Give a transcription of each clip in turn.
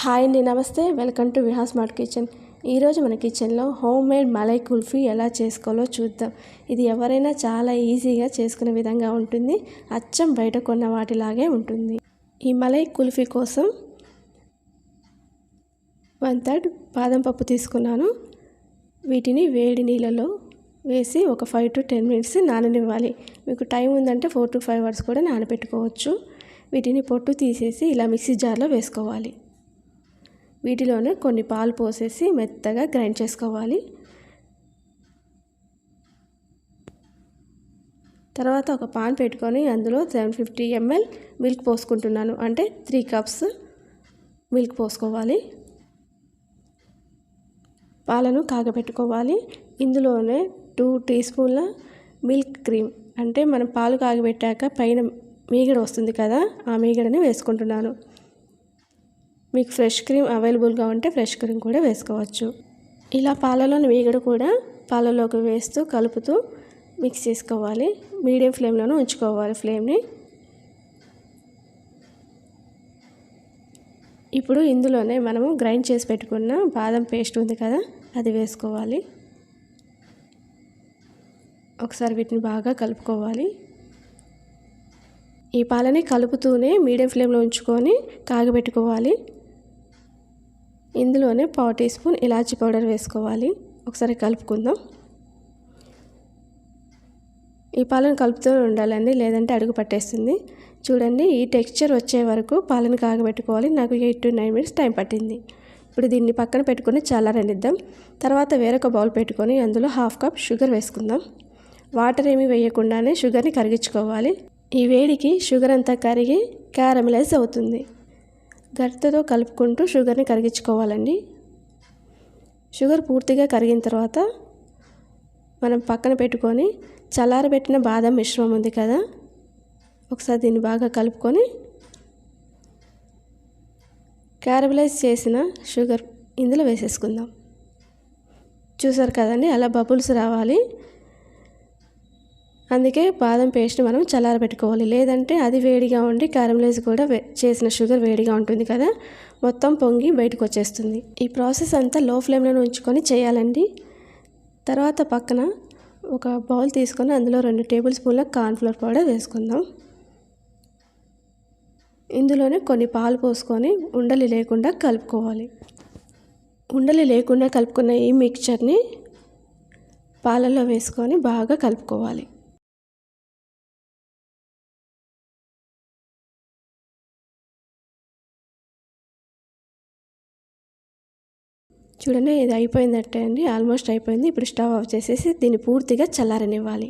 Hi అండి నమస్తే. Welcome to Vihas smart kitchen. ఈరోజు మన కిచెన్లో హోమ్ మేడ్ మలై కుల్ఫీ ఎలా చేసుకోవాలో చూద్దాం. ఇది ఎవరైనా చాలా ఈజీగా చేసుకునే విధంగా ఉంటుంది. అచ్చం బయట కొన్న వాటిలాగే ఉంటుంది. ఈ మలై కుల్ఫీ కోసం వన్ థర్డ్ బాదం పప్పు తీసుకున్నాను. వీటిని వేడి నీళ్ళలో వేసి ఒక ఫైవ్ టు టెన్ మినిట్స్ నాననివ్వాలి. మీకు టైం ఉందంటే ఫోర్ టు ఫైవ్ అవర్స్ కూడా నానబెట్టుకోవచ్చు వీటిని పొట్టు తీసేసి ఇలా మిక్సీ జార్లో వేసుకోవాలి. వీటిలోనే కొన్ని పాలు పోసేసి మెత్తగా గ్రైండ్ చేసుకోవాలి. తర్వాత ఒక పాన్ పెట్టుకొని అందులో సెవెన్ ఫిఫ్టీ ఎంఎల్ మిల్క్ పోసుకుంటున్నాను. అంటే త్రీ కప్స్ మిల్క్ పోసుకోవాలి. పాలను కాగబెట్టుకోవాలి. ఇందులోనే టూ టీ స్పూన్ల మిల్క్ క్రీమ్. అంటే మనం పాలు కాగబెట్టాక పైన మీగడ వస్తుంది కదా ఆ మీగడని వేసుకుంటున్నాను. మీకు ఫ్రెష్ క్రీమ్ అవైలబుల్గా ఉంటే ఫ్రెష్ క్రీమ్ కూడా వేసుకోవచ్చు. ఇలా పాలలోని మీగడ కూడా పాలలోకి వేస్తూ కలుపుతూ మిక్స్ చేసుకోవాలి. మీడియం ఫ్లేమ్లోనే ఉంచుకోవాలి ఫ్లేమ్ని. ఇప్పుడు ఇందులోనే మనము గ్రైండ్ చేసి పెట్టుకున్న బాదం పేస్ట్ ఉంది కదా అది వేసుకోవాలి. ఒకసారి వీటిని బాగా కలుపుకోవాలి. ఈ పాలని కలుపుతూనే మీడియం ఫ్లేమ్లో ఉంచుకొని కాగబెట్టుకోవాలి. ఇందులోనే పావు టీ స్పూన్ ఇలాచి పౌడర్ వేసుకోవాలి. ఒకసారి కలుపుకుందాం. ఈ పాలను కలుపుతూనే ఉండాలండి లేదంటే అడుగు పట్టేస్తుంది. చూడండి ఈ టెక్స్చర్ వచ్చే వరకు పాలను కాగబెట్టుకోవాలి. నాకు eight to nine minutes time పట్టింది. ఇప్పుడు దీన్ని పక్కన పెట్టుకుని చల్లారనిద్దాం. తర్వాత వేరొక బౌల్ పెట్టుకొని అందులో హాఫ్ కప్ షుగర్ వేసుకుందాం. వాటర్ ఏమి వేయకుండానే షుగర్ని కరిగించుకోవాలి. ఈ వేడికి షుగర్ అంతా కరిగి క్యారమిలైజ్ అవుతుంది. గరిటెతో కలుపుకుంటూ షుగర్ని కరిగించుకోవాలండి. షుగర్ పూర్తిగా కరిగిన తర్వాత మనం పక్కన పెట్టుకొని చల్లారబెట్టిన బాదం మిశ్రమం ఉంది కదా ఒకసారి దీన్ని బాగా కలుపుకొని క్యారబలైజ్ చేసిన షుగర్ ఇందులో వేసేసుకుందాం. చూసారు కదండి అలా బబుల్స్ రావాలి. అందుకే బాదం పేస్ట్ని మనం చల్లారబెట్టుకోవాలి. లేదంటే అది వేడిగా ఉండి క్యారమలైజ్ కూడా చేసిన షుగర్ వేడిగా ఉంటుంది కదా? మొత్తం పొంగి బయటకు వచ్చేస్తుంది. ఈ ప్రాసెస్ అంతా లో ఫ్లేమ్లో ఉంచుకొని చేయాలండి. తర్వాత పక్కన ఒక బౌల్ తీసుకొని అందులో రెండు టేబుల్ స్పూన్ల కార్న్ఫ్లోర్ పౌడర్ వేసుకుందాం. ఇందులోనే కొన్ని పాలు పోసుకొని ఉండలు లేకుండా కలుపుకోవాలి. ఉండలు లేకుండా కలుపుకున్న ఈ మిక్చర్ని పాలలో వేసుకొని బాగా కలుపుకోవాలి. చూడండి ఇది అయిపోయిందట్టే అండి ఆల్మోస్ట్ అయిపోయింది. ఇప్పుడు స్టవ్ ఆఫ్ చేసేసి దీన్ని పూర్తిగా చల్లారనివ్వాలి.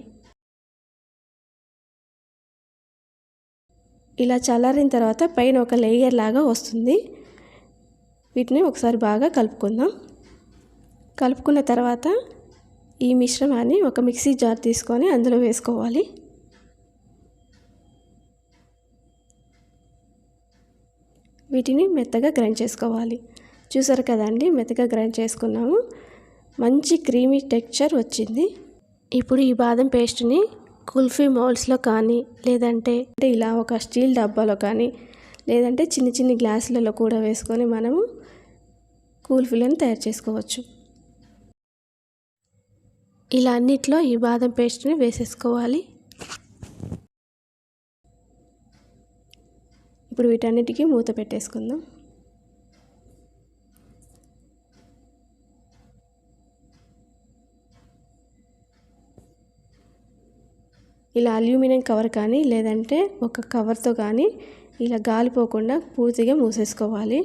ఇలా చల్లారిన తర్వాత పైన ఒక లేయర్ లాగా వస్తుంది. వీటిని ఒకసారి బాగా కలుపుకుందాం. కలుపుకున్న తర్వాత ఈ మిశ్రమాన్ని ఒక మిక్సీ జార్ తీసుకొని అందులో వేసుకోవాలి. వీటిని మెత్తగా గ్రైండ్ చేసుకోవాలి. చూసారు కదండి మెత్తగా గ్రైండ్ చేసుకున్నాము. మంచి క్రీమీ టెక్చర్ వచ్చింది. ఇప్పుడు ఈ బాదం పేస్ట్ని కుల్ఫీ మౌల్స్లో కానీ లేదంటే ఇలా ఒక స్టీల్ డబ్బాలో కానీ లేదంటే చిన్న చిన్న గ్లాసులలో కూడా వేసుకొని మనము కుల్ఫీలను తయారు చేసుకోవచ్చు. ఇలా అన్నిట్లో ఈ బాదం పేస్ట్ని వేసేసుకోవాలి. ఇప్పుడు వీటన్నిటికీ మూత పెట్టేసుకుందాం. ఇలా అల్యూమినియం కవర్ కానీ లేదంటే ఒక కవర్తో కానీ ఇలా గాలిపోకుండా పూర్తిగా మూసేసుకోవాలి.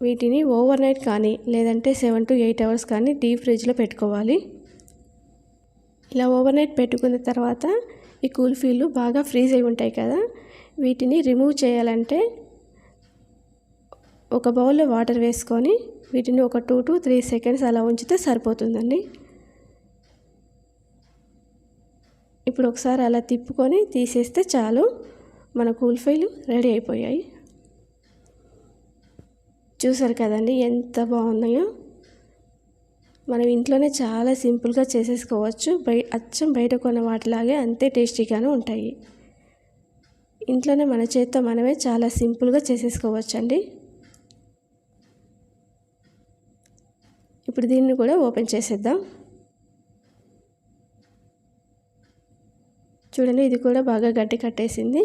వీటిని ఓవర్ నైట్ కానీ లేదంటే సెవెన్ టు ఎయిట్ అవర్స్ కానీ డీప్ ఫ్రిడ్జ్లో పెట్టుకోవాలి. ఇలా ఓవర్ నైట్ పెట్టుకున్న తర్వాత ఈ కూల్ఫీలు బాగా ఫ్రీజ్ అయి ఉంటాయి కదా. వీటిని రిమూవ్ చేయాలంటే ఒక బౌల్లో వాటర్ వేసుకొని వీటిని ఒక టూ టు త్రీ సెకండ్స్ అలా ఉంచితే సరిపోతుందండి. ఇప్పుడు ఒకసారి అలా తిప్పుకొని తీసేస్తే చాలు. మన కూల్ఫైలు రెడీ అయిపోయాయి. చూసారు కదండి ఎంత బాగున్నాయో. మనం ఇంట్లోనే చాలా సింపుల్గా చేసేసుకోవచ్చు. బయ అచ్చం బయట కొన్న వాటిలాగే అంతే టేస్టీగానే ఉంటాయి. ఇంట్లోనే మన చేత్తో మనమే చాలా సింపుల్గా చేసేసుకోవచ్చు అండి ఇప్పుడు దీన్ని కూడా ఓపెన్ చేసేద్దాం. చూడండి ఇది కూడా బాగా గడ్డి కట్టేసింది.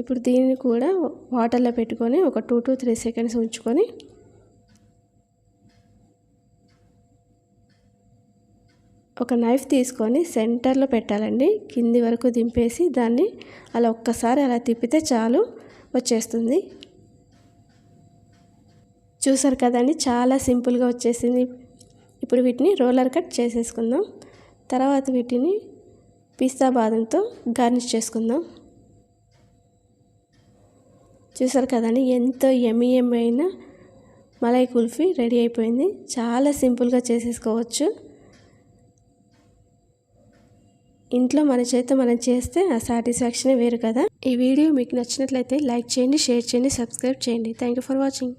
ఇప్పుడు దీన్ని కూడా వాటర్లో పెట్టుకొని ఒక టూ టు త్రీ సెకండ్స్ ఉంచుకొని ఒక నైఫ్ తీసుకొని సెంటర్లో పెట్టాలండి. కింది వరకు దింపేసి దాన్ని అలా ఒక్కసారి అలా తిప్పితే చాలు వచ్చేస్తుంది. చూసారు కదండి చాలా సింపుల్గా వచ్చేసింది. ఇప్పుడు వీటిని రోలర్ కట్ చేసేసుకుందాం. తర్వాత వీటిని పిస్తా బాదంతో గార్నిష్ చేసుకుందాం. చూసారు కదండి ఎంతో ఎమ్మి అయిన మలై కుల్ఫీ రెడీ అయిపోయింది. చాలా సింపుల్గా చేసేసుకోవచ్చు. ఇంట్లో మన చేత మనం చేస్తే ఆ సాటిస్ఫాక్షనే వేరు కదా. ఈ వీడియో మీకు నచ్చినట్లయితే లైక్ చేయండి షేర్ చేయండి సబ్స్క్రైబ్ చేయండి. Thank you for watching.